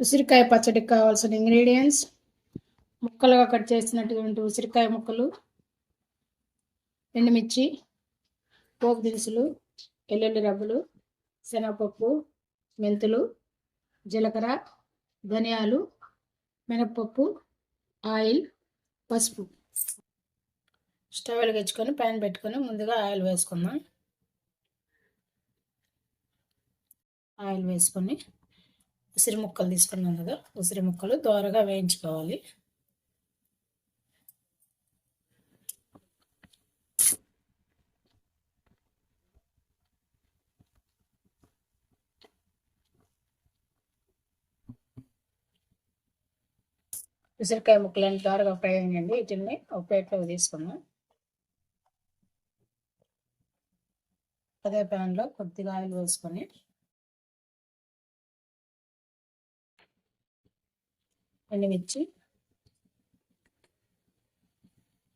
ఉసిరికాయ పచ్చడికి కావాల్సిన ఇంగ్రీడియంట్స్ ముక్కలుగా కట్ చేసినటువంటి ఉసిరికాయ ముక్కలు ఎండుమిర్చి పోపు దినుసులు ఎల్లుల్లి రబ్బులు శనగపప్పు మెంతులు జీలకర్ర ధనియాలు మినప్పప్పు ఆయిల్ పసుపు. స్టవ్ వెలిగించుకొని ప్యాన్ పెట్టుకొని ముందుగా ఆయిల్ వేసుకుందాం. ఆయిల్ వేసుకొని ఉసిరి ముక్కలు తీసుకున్నాం కదా ఉసిరి ముక్కలు దోరగా వేయించుకోవాలి. ఉసిరికాయ ముక్కలు దోరగా ఫ్రై అయ్యండి వీటిని ఒక ప్లేట్లో తీసుకున్నాం అదే ప్యాన్లో కొద్దిగా ఆయిల్ వేసుకొని ఎండుమిర్చి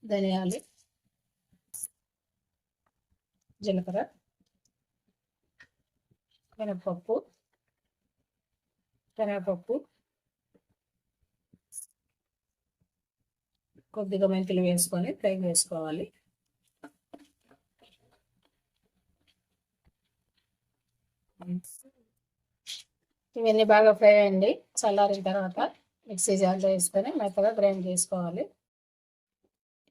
ధనియాలు జీలకర్ర మినపప్పు శనగపప్పు కొద్దిగా మెంతులు వేసుకొని ఫ్రై వేసుకోవాలి ఇవన్నీ బాగా ఫ్రై అయ్యండి. చల్లారిన తర్వాత మిక్సీ జార్లో వేసుకొని మెత్తగా గ్రైండ్ చేసుకోవాలి.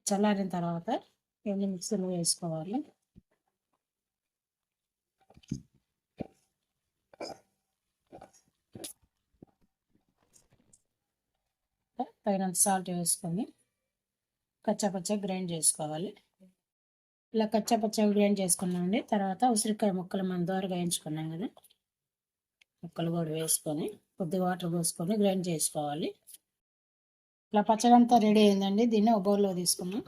చల్లారిన తర్వాత ఇవన్నీ మిక్సీలో వేసుకోవాలి. తగినంత సాల్ట్ వేసుకొని కచ్చాపచ్చ గ్రైండ్ చేసుకోవాలి. ఇలా కచ్చాపచ్చ గ్రైండ్ చేసుకున్నామండి. తర్వాత ఉసిరికాయ ముక్కలు మనం దోరగా వేయించుకున్నాం కదా. ముక్కలు కూడా వేసుకొని కొద్ది వాటర్ పోసుకొని గ్రైండ్ చేసుకోవాలి. ఇలా పచ్చడి అంతా రెడీ అయిందండి. దీన్ని ఒక బౌల్లో తీసుకున్నాం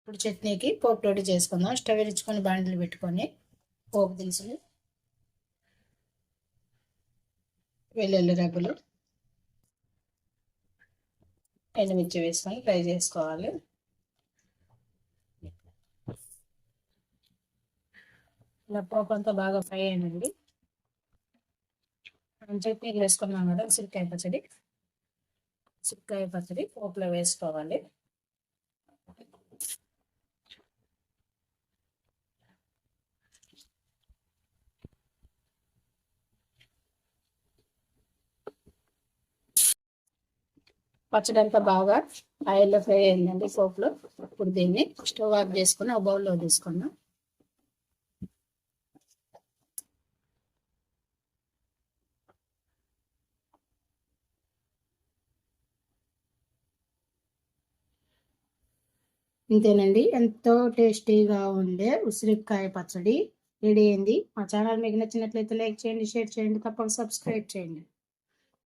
ఇప్పుడు చట్నీకి పోపు రెడీ చేసుకుందాం. స్టవ్ ఇచ్చుకొని బాండిలు పెట్టుకొని పోపు దినుసులు వెల్లుల్లి రబ్బులు ఎండుమిర్చి వేసుకొని ఫ్రై చేసుకోవాలి. ఇలా పోపు అంతా బాగా ఫ్రై అయ్యండి మనం చట్నీలు వేసుకున్నాం కదా ఉసిరికాయ పచ్చడి. ఉసిరికాయ పచ్చడి పోపులో వేసుకోవాలి. పచ్చడి అంతా బాగా ఆయిల్లో ఫ్రై అయిందండి పోపులో ఇప్పుడు దీన్ని స్టవ్ ఆఫ్ చేసుకుని ఆ బౌల్లో తీసుకున్నాం ఇంతేనండి ఎంతో టేస్టీగా ఉండే ఉసిరికాయ పచ్చడి రెడీ అయింది. మా ఛానల్ మీకు నచ్చినట్లయితే లైక్ చేయండి షేర్ చేయండి తప్పక సబ్స్క్రైబ్ చేయండి.